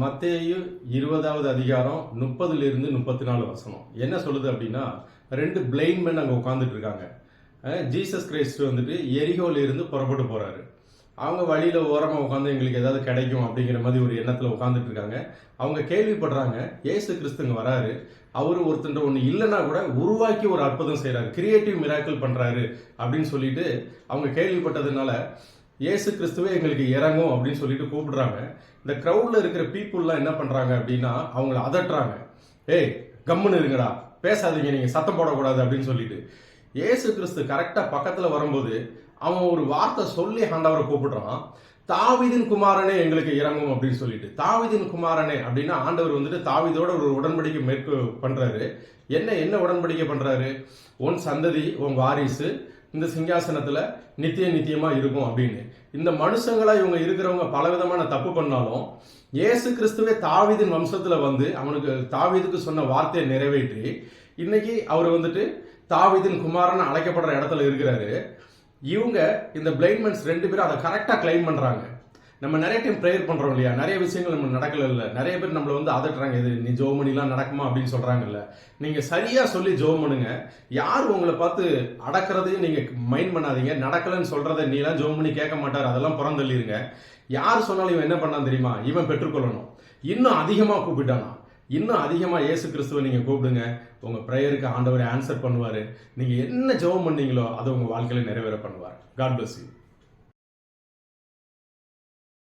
மத்தேயு இருபதாவது அதிகாரம் முப்பதுலேருந்து முப்பத்தி நாலு வசனம். என்ன சொல்லுது அப்படின்னா ரெண்டு பிளைண்ட் அங்கே உட்காந்துட்டு இருக்காங்க ஜீசஸ் கிரைஸ்ட் வந்துட்டு எரிகோல இருந்து புறப்பட்டு போறாரு. அவங்க வழியில ஓரமாக உட்காந்து எங்களுக்கு ஏதாவது கிடைக்கும் அப்படிங்கிற மாதிரி ஒரு எண்ணத்தில் உட்காந்துட்டு இருக்காங்க அவங்க கேள்விப்படுறாங்க ஏசு கிறிஸ்துங்க வராரு. அவரு ஒருத்தன்ற ஒன்று இல்லைன்னா கூட உருவாக்கி ஒரு அற்புதம் செய்றாரு. கிரியேட்டிவ் மிராக்கிள் பண்றாரு. அப்படின்னு சொல்லிட்டு அவங்க கேள்விப்பட்டதுனால இயேசு கிறிஸ்துவே எங்களுக்கு இறங்கும் அப்படின்னு சொல்லிட்டு கூப்பிடுறாங்க. இந்த க்ரௌட்ல இருக்கிற பீப்புளெலாம் என்ன பண்றாங்க அப்படின்னா அவங்கள அதட்டுறாங்க. ஏய் கம்முன்னு இருங்கடா. பேசாதீங்க நீங்க சத்தம் போடக்கூடாது அப்படின்னு சொல்லிட்டு. இயேசு கிறிஸ்து கரெக்டா பக்கத்துல வரும்போது அவன் ஒரு வார்த்தை சொல்லி ஆண்டவரை கூப்பிடுறான். தாவிதின் குமாரனே எங்களுக்கு இறங்கும் அப்படின்னு சொல்லிட்டு. தாவிதின் குமாரனே அப்படின்னா ஆண்டவர் வந்துட்டு தாவிதோட ஒரு உடன்படிக்கை மேற்கு பண்றாரு. என்ன என்ன உடன்படிக்கை பண்றாரு? உன் சந்ததி உன் வாரிசு இந்த சிங்காசனத்துல நித்திய நித்தியமா இருக்கும் அப்படின்னு. இந்த மனுஷங்களா இவங்க இருக்கிறவங்க பலவிதமான தப்பு பண்ணாலும் இயேசு கிறிஸ்துவே தாவிதின் வம்சத்துல வந்து அவனுக்கு தாவிதுக்கு சொன்ன வார்த்தையை நிறைவேற்றி இன்னைக்கு அவர் வந்துட்டு தாவிதின் குமாரன் அழைக்கப்படுற இடத்துல இருக்கிறாரு. இவங்க இந்த பிளைன்மென்ட்ஸ் ரெண்டு பேரும் அதை கரெக்டாக கிளைம் பண்றாங்க. நம்ம நிறைய டைம் ப்ரேயர் பண்றோம் இல்லையா? நிறைய விஷயங்கள் நம்ம நடக்கல இல்ல நிறைய பேர் நம்மளை வந்து அதட்டுறாங்க. இது நீ ஜோம் பண்ணிலாம் நடக்குமா அப்படின்னு சொல்றாங்கல்ல. நீங்க சரியா சொல்லி ஜோ பண்ணுங்க யார் உங்களை பார்த்து அடக்கிறதையும் நீங்க மைண்ட் பண்ணாதீங்க. நடக்கலன்னு சொல்கிறத நீலாம் ஜோ பண்ணி கேட்க மாட்டார். அதெல்லாம் புறந்தள்ளிருங்க. யார் சொன்னாலும் இவன் என்ன பண்ணான் தெரியுமா? இவன் பெற்றுக்கொள்ளணும். இன்னும் அதிகமா கூப்பிட்டானா? இன்னும் அதிகமாக இயேசு கிறிஸ்துவை நீங்கள் கூப்பிடுங்க. உங்கள் ப்ரேயருக்கு ஆண்டவர் ஆன்சர் பண்ணுவார். நீங்கள் என்ன ஜெபம் பண்ணீங்களோ அதை உங்கள் வாழ்க்கையில் நிறைவேற பண்ணுவார். God bless you